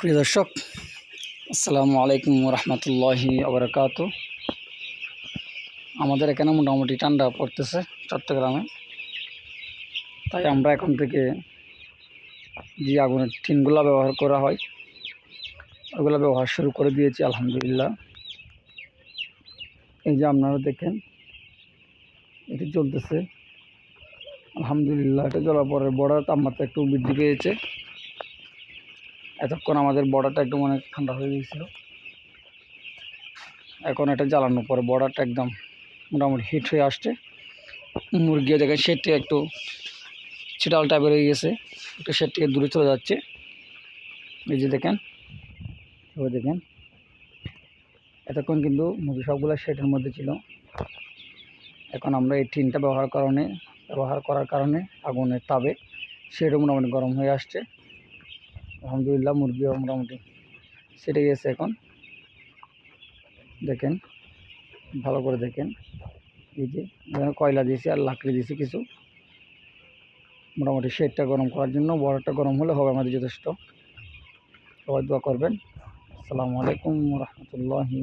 প্রিয় দর্শক, আসসালামু আলাইকুম রহমতুল্লাহি আবরকাত আমাদের এখানে মোটামুটি ঠান্ডা পড়তেছে চট্টগ্রামে। তাই আমরা এখন থেকে যে আগুনের টিনগুলো ব্যবহার করা হয়, ওগুলো ব্যবহার শুরু করে দিয়েছি, আলহামদুলিল্লাহ। এই যে আপনারা দেখেন, এটি চলতেছে আলহামদুলিল্লাহ, এটা জ্বলার পরে বড় তাপমাত্রা একটু বৃদ্ধি পেয়েছে। এতক্ষণ আমাদের বর্ডারটা একদম অনেক ঠান্ডা হয়ে গিয়েছিল। এখন এটা জ্বালানোর পরে বর্ডারটা একদম মোটামুটি হিট হয়ে আসছে। মুরগিও দেখেন সেটটি একটু ছিটাল টাইপের হয়ে গেছে। একটু সেট থেকে দূরে চলে যাচ্ছে। এই যে দেখেন এবার দেখেন। এতক্ষণ কিন্তু মুরগি সবগুলো সেটের মধ্যে ছিল। এখন আমরা এই টিনটা ব্যবহার কারণে, ব্যবহার করার কারণে আগুনের তাপে সেটও মোটামুটি গরম হয়ে আসছে। আলহামদুলিল্লাহ মুরগিও মোটামুটি সেটে গেছে এখন। দেখেন, ভালো করে দেখেন। এই যে কয়লা দিয়েছি আর লাকড়ি দিয়েছি কিছু। মোটামুটি শেডটা গরম করার জন্য, বড়টা গরম হলে হবে আমাদের যথেষ্ট। সবাই দোয়া করবেন। আসসালামু আলাইকুম রহমতুল্লাহি